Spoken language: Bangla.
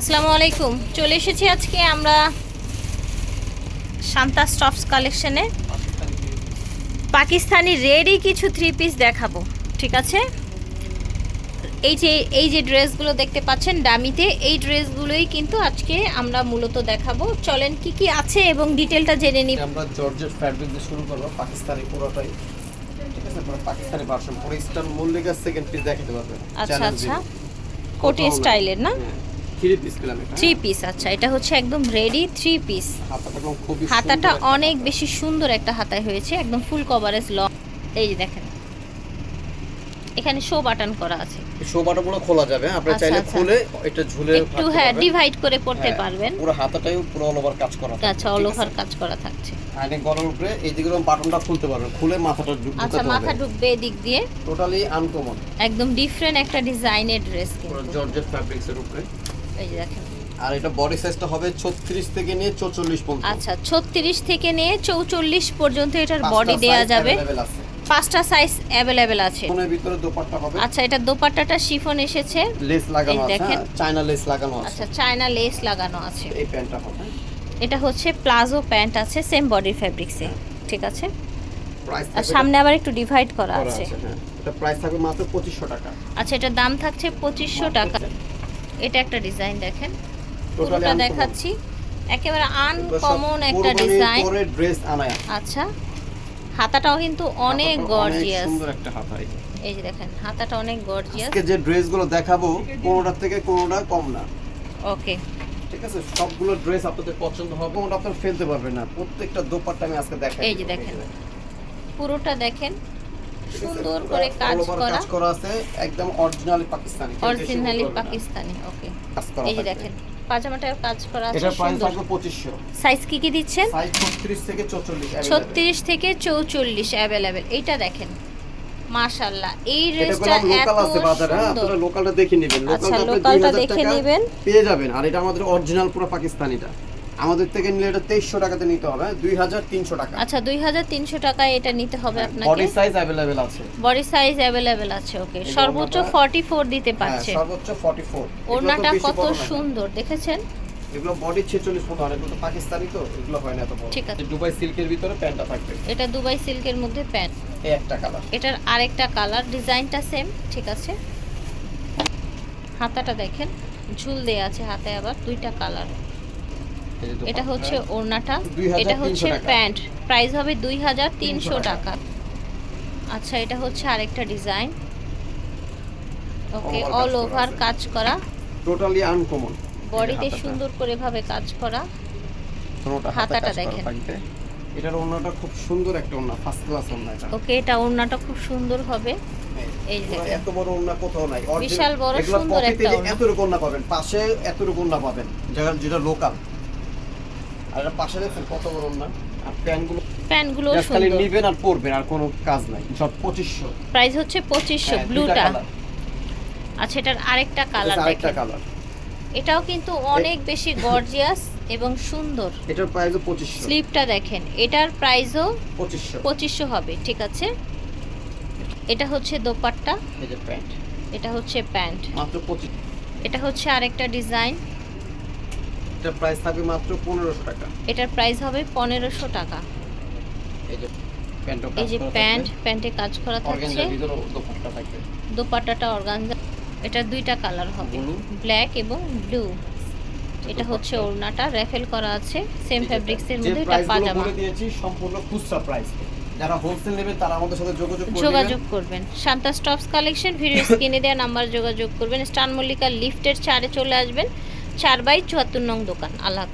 আসসালামু আলাইকুম। চলে এসেছি আজকে আমরা শান্তা স্টপস কালেকশনে। পাকিস্তানি রেডি কিছু থ্রি পিস দেখাবো ঠিক আছে? এই যে এই যে ড্রেসগুলো দেখতে পাচ্ছেন ডামিতে এই ড্রেসগুলোই কিন্তু আজকে আমরা মূলত দেখাবো। চলেন কি কি আছে এবং ডিটেলটা জেনে নিব। আমরা জর্জেট ফ্যাব্রিক দিয়ে শুরু করব পাকিস্তানি পুরোটাই ঠিক আছে? পাকিস্তানি ভার্সন পুরো স্টার মল্লিকার সেকেন্ড পিস দেখাতে পারবে আচ্ছা আচ্ছা। কোটি স্টাইলের না? থ্রি পিস পেলাম এটা। থ্রি পিস আচ্ছা এটা হচ্ছে একদম রেডি থ্রি পিস। হাতাটা অনেক বেশি সুন্দর একটা হাতায় হয়েছে একদম ফুল কভারেজ লং এই যে দেখেন। এখানে শো বাটন করা আছে। এই শোভাটা পুরো খোলা যাবে আপনি আচ্ছা, চাইলে আচ্ছা। খুলে এটা ঝুলে একটু হ্যাঁ ডিভাইড করে পড়তে হ্যাঁ, পারবেন। পুরো হাতাটাও পুরো অল ওভার কাজ করা আচ্ছা অল ওভার কাজ করা থাকছে। আর এই গলার উপরে এই দিকে বাটনটা খুলতে পারবেন খুলে মাথাটা আচ্ছা মাথা ঢুকবে এদিক দিয়ে। টোটালি আনকমন একদম ডিফারেন্ট একটা ডিজাইনের ড্রেস পুরো জর্জেট ফ্যাব্রিক্স এর উপরে। এই যে দেখেন। আর এটা বডি সাইজটা হবে 36 থেকে নিয়ে 44 পর্যন্ত। আচ্ছা ছত্রিশ থেকে নিয়ে চৌচল্লিশ পর্যন্ত এটার বডি দেয়া যাবে। পাঁচটা সাইজ অ্যাভেলেবেল আছে। ফোনের ভিতরে দোপাট্টা হবে। আচ্ছা এটা দোপাট্টাটা শিফন এসেছে। লেস লাগানো আছে হ্যাঁ, চায়না লেস লাগানো আছে। আচ্ছা চায়না লেস লাগানো আছে। এই প্যান্টটা হবে। এটা হচ্ছে প্লাজো প্যান্ট আছে সেম বডি ফ্যাব্রিক্সে ঠিক আছে? আর সামনে আবার একটু ডিভাইড করা আছে। হ্যাঁ। এটা প্রাইস থাকবে মাত্র 2500 টাকা। আচ্ছা এটার দাম থাকছে পঁচিশশো টাকা। এটা একটা ডিজাইন দেখেন। পুরোটা দেখাচ্ছি। একেবারে আনকমন একটা ডিজাইন। পরে ড্রেস আনায়। আচ্ছা হাতাটাও কিন্তু অনেক গর্জিয়াস সুন্দর একটা হাতা এই। যে। দেখেন হাতাটা অনেক গর্জিয়াস আজকে যে ড্রেসগুলো দেখাবো কোনোটার থেকে কোনোটা কম না। ওকে। ঠিক আছে সবগুলো ড্রেস আপনাদের পছন্দ হবে ওটা আপনারা ফেলতে পারবেন না। প্রত্যেকটা দোপাট্টা আমি আজকে দেখাই এই যে দেখেন। পুরোটা দেখেন? সুন্দর করে কাজ করা। কাজ করা আছে একদম originally Pakistani. Originally Pakistani okay এই দেখেন পাজামাটার কাজ করা আছে প্রাইস থাকবে 2500 সাইজ কি কি দিচ্ছেন? সাইজ 36 থেকে 44 available। ছত্রিশ থেকে চৌচল্লিশ অ্যাভেলেবেল এইটা দেখেন মাশাল্লাহ এই এটা ড্রেসটা এত হ্যাঁ, সুন্দর। আপনারা লোকালটা দেখে নেবেন। আচ্ছা, লোকালটা 2000 দেখে নেবেন। পেয়ে যাবেন। আর এটা আমাদের অরিজিনাল পুরো পাকিস্তানিটা। আমাদের থেকে নিলে এটা 2300 টাকাতে নিতে হবে 2300 টাকা আচ্ছা দুই হাজার তিনশো টাকায় এটা নিতে হবে বডি আপনাকে সাইজ अवेलेबल আছে বডি সাইজ অ্যাভেলেবেল আছে ওকে এই যে সর্বোচ্চ ওড়নাটা- ফর্টি ফোর দিতে হ্যাঁ পারছে সর্বোচ্চ 44 এগুলো তো ওড়নাটা বেশি কত বড় না। সুন্দর দেখেছেন এগুলো বডি 46 পর্যন্ত আর এগুলো তো পাকিস্তানি তো এগুলো হয় না এত বড় ঠিক আছে। এই দুবাই সিল্কের ভিতরে প্যান্টটা থাকবে এটা দুবাই সিল্কের মধ্যে প্যান্ট এই একটা কালার এটার আরেকটা কালার ডিজাইনটা সেম ঠিক আছে হাতাটা দেখেন ঝুল দেয়া আছে হাতে আবার দুইটা কালার এটা হচ্ছে ওড়নাটা। এটা হচ্ছে প্যান্ট। প্রাইস হবে দুই হাজার তিনশো টাকা। আচ্ছা এটা হচ্ছে আরেকটা ডিজাইন। ওকে অল ওভার কাজ করা। টোটালি আনকমন বডিতে সুন্দর করে ভাবে কাজ করা। হাতাটা দেখেন। এটার ওড়নাটা খুব সুন্দর একটা ওড়না ফার্স্ট ক্লাস ওড়না এটা। ওকে এটা ওড়নাটা খুব সুন্দর হবে। এই যে এত বড় ওড়না কোথাও নাই। বিশাল বড় সুন্দর একটা এ যে ওড়না। ওড়না পাবেন পাশে এতটুকু ওড়না পাবেন যেটা যেটা লোকাল আর পাশে দেখছেন কত বড় ওড়না আর প্যান্টগুলো just খালি নিবেন আর পরবেন আর কোনো কাজ নাই। সব পঁচিশশো। প্রাইস হচ্ছে পঁচিশশো ব্লুটা। আচ্ছা এটার আরেকটা কালার আরেকটা কালার। এটাও কিন্তু অনেক বেশি গর্জিয়াস এবং সুন্দর। এটার প্রাইস পঁচিশশো। স্লিপটা দেখেন এটার প্রাইসও পঁচিশশো। পঁচিশশো হবে ঠিক আছে? এটা হচ্ছে দোপাট্টা। যে প্যান্ট। এটা হচ্ছে প্যান্ট। মাত্র এটা হচ্ছে আরেকটা ডিজাইন। এটার প্রাইস থাকবে মাত্র পনেরোশো টাকা। এটার প্রাইস হবে পনেরোশো টাকা। এই যে এই যে প্যান্ট প্যান্টে কাজ করা থাকছে। দোপাট্টাটা অর্গানজা এটা দুইটা কালার হবে। ব্ল্যাক এবং ব্লু এটা হচ্ছে ওড়নাটা রেফেল করা আছে সেম ফ্যাব্রিক্সের মধ্যে এটা পাজামা। বলে দিয়েছি সম্পূর্ণ খুচরা প্রাইস যারা হোলসেল নেবেন তারা আমাদের সাথে যোগাযোগ করে যোগাযোগ করবেন। শান্তা স্টপস কালেকশন ভিডিও স্ক্রিনে দেওয়া নাম্বার যোগাযোগ করবেন। স্টান মল্লিকা লিফটের চারে চলে আসবেন। চার বাই চুয়াত্তর নং দোকান আল্লাহ।